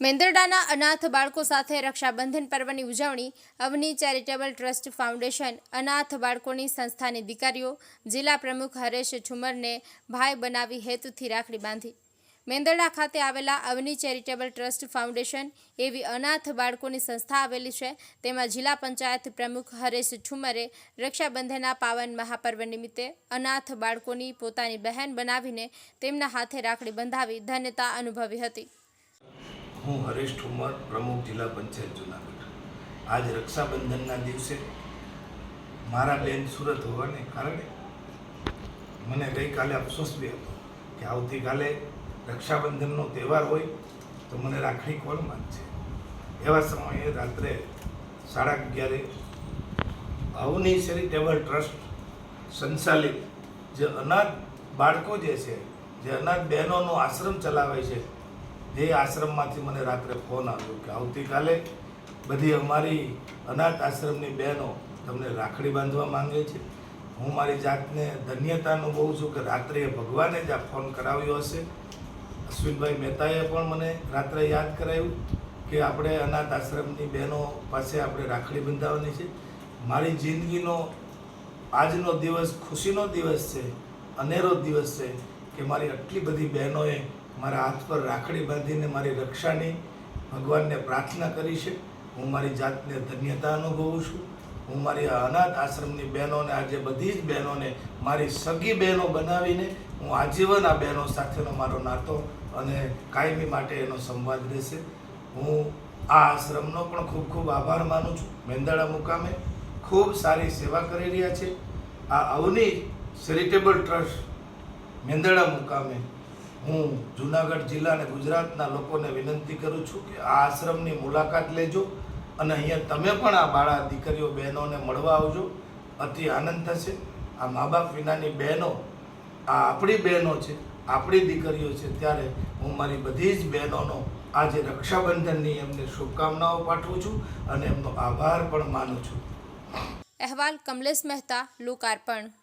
મેંદરડાના અનાથ બાળકો સાથે રક્ષાબંધન પર્વની ઉજવણી, અવની ચેરિટેબલ ટ્રસ્ટ ફાઉન્ડેશન, અનાથ બાળકોની સંસ્થાની દીકરીઓ, જિલ્લા પ્રમુખ હરેશ ઝુમરને ભાઈ બનાવી હેતુથી રાખડી બાંધી. મેંદરડા ખાતે આવેલા અવની ચેરિટેબલ ટ્રસ્ટ ફાઉન્ડેશન એવી અનાથ બાળકોની સંસ્થા આવેલી છે. તેમાં જિલ્લા પંચાયત પ્રમુખ હરેશ ઠુમરે રક્ષાબંધનના પાવન મહાપર્વ નિમિત્તે અનાથ બાળકોની પોતાની બહેન બનાવીને તેમના હાથે રાખડી બંધાવી ધન્યતા અનુભવી હતી. હું હરેશ ઠુમર પ્રમુખ જિલ્લા પંચાયત જુનાગઢ. આજ રક્ષાબંધનના દિવસે મારા બેન સુરત હોવાને કારણે મને ગઈકાલે અફસોસ બી હતો કે આવતીકાલે રક્ષાબંધનનો તહેવાર હોય તો મને રાખડી કોણ છે એવા સમયે રાત્રે સાડા અગિયારે અવની ચેરિટેબલ ટ્રસ્ટ સંચાલિત જે અનાથ બાળકો જે છે, જે અનાથ બહેનોનો આશ્રમ ચલાવે છે એ આશ્રમમાંથી મને રાત્રે ફોન આવ્યો કે આવતીકાલે બધી અમારી અનાથ આશ્રમની બહેનો તમને રાખડી બાંધવા માંગે છે. હું મારી જાતને ધન્યતા અનુભવું છું કે રાત્રે ભગવાને જ આ ફોન કરાવ્યો હશે. અશ્વિનભાઈ મહેતાએ પણ મને રાત્રે યાદ કરાવ્યું કે આપણે અનાથ આશ્રમની બહેનો પાસે આપણે રાખડી બંધાવવાની છે. મારી જિંદગીનો આજનો દિવસ ખુશીનો દિવસ છે, અનેરો દિવસ છે કે મારી આટલી બધી બહેનોએ મારા હાથ પર રાખડી બાંધીને મારી રક્ષાની ભગવાનને પ્રાર્થના કરી છે. હું મારી જાતને ધન્યતા અનુભવું છું. હું મારી અનાથ આશ્રમની બહેનોને, આજે બધી જ બહેનોને, મારી સગી બહેનો બનાવીને હું આજીવન આ બહેનો સાથેનો મારો નાતો અને કાયમી માટે એનો સંવાદ રહેશે. હું આ આશ્રમનો પણ ખૂબ ખૂબ આભાર માનું છું. મેંદાળા મુકામે ખૂબ સારી સેવા કરી રહ્યા છે. આ અવની ચેરિટેબલ ટ્રસ્ટ મેંદરડા મુકામે હું જુનાગઢ જિલ્લા અને ગુજરાતના લોકોને વિનંતી કરું છું કે આ આશ્રમની મુલાકાત લેજો અને અહીંયા તમે પણ આ બાળા દીકરીઓ, બહેનોને મળવા આવજો. અતિ આનંદ થશે. આ મા બાપ વિનાની બહેનો, આ આપણી બહેનો છે, આપણી દીકરીઓ છે, ત્યારે હું મારી બધી જ બહેનોનો આજે રક્ષાબંધનની એમને શુભકામનાઓ પાઠવું છું અને એમનો આભાર પણ માનું છું. અહેવાલ કમલેશ મહેતા, લોકાર્પણ.